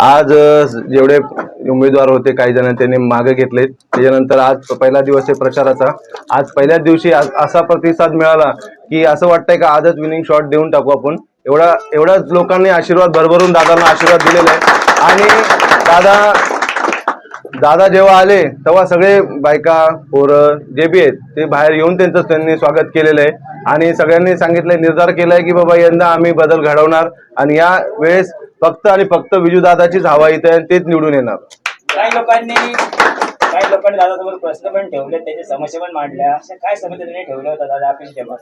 आज जेवढे उमेदवार होते काही जण त्यांनी मागे घेतले त्याच्यानंतर आज पहिला दिवस आहे प्रचाराचा. आज पहिल्याच दिवशी आज असा प्रतिसाद मिळाला की असं वाटतंय का आजच विनिंग शॉट देऊन टाकू आपण. एवढा एवढ्याच लोकांनी आशीर्वाद भरभरून दादांना आशीर्वाद दिलेला आहे. आणि दादा दादा जेव्हा आले तेव्हा सगळे बायका पोरं जे बी आहेत ते बाहेर येऊन त्यांचं त्यांनी स्वागत केलेलं आहे. आणि सगळ्यांनी सांगितलंय निर्धार केलाय की बाबा यंदा आम्ही बदल घडवणार. आणि या वेळेस फक्त आणि फक्त विजूदादाचीच हवा इथे आणि तेच निवडून येणार. काही लोकांनी काही लोकांनी दादासमोर प्रश्न पण ठेवले त्याची समस्या पण मांडल्या. अशा काय समस्या त्यांनी ठेवल्या होत्या दादा आपण तेव्हा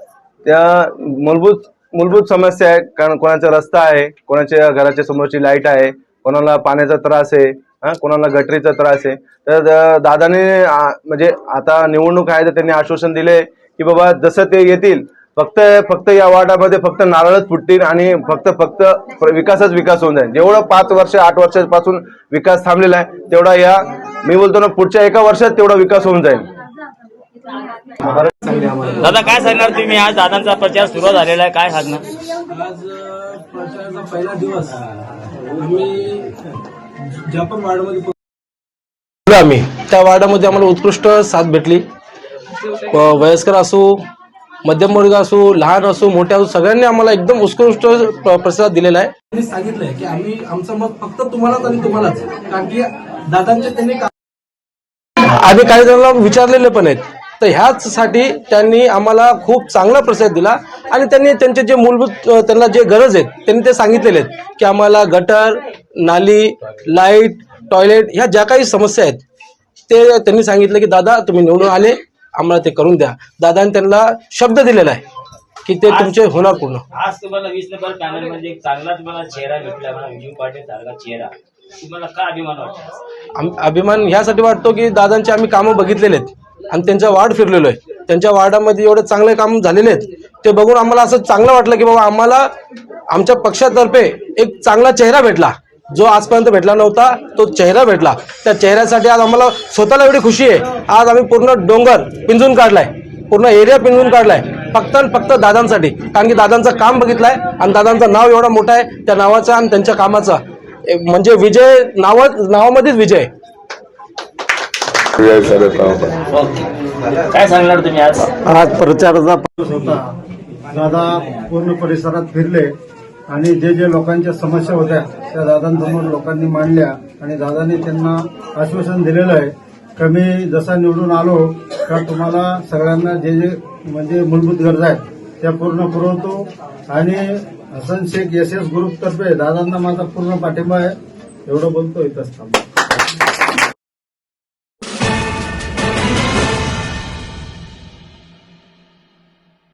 त्या मूलभूत मूलभूत समस्या आहे कारण कोणाचा रस्ता आहे कोणाच्या घराच्या समोरची लाइट आहे कोणाला पाण्याचा त्रास आहे हा कोणाला गटरीचा त्रास आहे. तर द- दादाने आ, म्हणजे आता निवडणूक आहे तर त्यांनी आश्वासन दिले की बाबा जसं ते येतील फक्त फक्त या वार्डामध्ये फक्त नारळच फुटतील आणि फक्त फक्त विकासच विकास होऊन जाईल. जेवढं पाच वर्ष आठ वर्षापासून विकास थांबलेला आहे तेवढा या मी बोलतो ना पुढच्या एका वर्षात तेवढा विकास होऊन जाईल. दादा काय सांगणार तुम्ही? आज दादांचा प्रचार सुरू झालेला आहे. काय सांगणार? आज प्रचाराचा पहिला दिवस. आम्ही जापन वार्डमध्ये पोहोचलो आम्ही. त्या वार्डामध्ये आम्हाला उत्कृष्ट साथ भेटली. वयस्कर असो मध्यम वर्ग असो लहान असो मोठे असो सगळ्यांनी आम्हाला एकदम उत्कृष्ट प्र- प्रतिसाद दिलेला आहे. त्यांनी सांगितलंय की आम्ही आमचं मत फक्त तुम्हालाच आणि तुम्हालाच कारण की दादांचे त्यांनी आणि काही जणांना विचारलेले पण आहेत. तर ह्याचसाठी त्यांनी आम्हाला खूप चांगला प्रतिसाद दिला आणि त्यांनी त्यांचे जे मूलभूत त्यांना जे गरज आहेत त्यांनी ते सांगितलेले आहेत की आम्हाला गटर नाली लाइट टॉयलेट ह्या ज्या काही समस्या आहेत ते त्यांनी सांगितलं की दादा तुम्ही निवडून आले आम्हाला ते करून द्या. दादाने त्यांना शब्द दिलेला आहे की ते तुमचे होणार पूर्ण. आज तुम्हाला वीस नंबर पॅनलमध्ये एक चांगला तुम्हाला चेहरा भेटला म्हणा विजू पाटील सारखा चेहरा. तुम्हाला काय अभिमान वाटतो आम- अभिमान ह्यासाठी वाटतो की दादांचे आम्ही कामं बघितलेले आहेत आणि त्यांच्या वार्ड फिरलेलो आहे. त्यांच्या वार्डामध्ये एवढे चांगले काम झालेले आहेत. ते बघून आम्हाला असं चांगलं वाटलं की बाबा आम्हाला आमच्या पक्षातर्फे एक चांगला चेहरा भेटला. जो आजपर्यंत भेटला नव्हता तो चेहरा भेटला. त्या चेहऱ्यासाठी आज आम्हाला स्वतःला एवढी खुशी आहे. आज आम्ही पूर्ण डोंगर पिंजून काढलाय. पूर्ण एरिया पिंजून काढलाय. फक्त आणि फक्त दादांसाठी. कारण की दादांचं काम बघितलंय आणि दादांचं नाव एवढं मोठं आहे त्या नावाचा आणि त्यांच्या कामाचा. म्हणजे विजय नावा नावामध्येच विजय. काय सांगणार तुम्ही आज? आज प्रचाराचा दादा पूर्ण परिसरात फिरले. आणि जे जे लोकांच्या समस्या होत्या त्या दादांसमोर लोकांनी मांडल्या आणि दादांनी त्यांना आश्वासन दिलेलं आहे. का मी जसा निवडून आलो तर तुम्हाला सगळ्यांना जे जे म्हणजे मूलभूत गरजा आहेत त्या पूर्ण पुरवतो. आणि हसन शेख एस एस ग्रुपतर्फे दादांना माझा पूर्ण पाठिंबा आहे. एवढं बोलतो इथंच थांबतो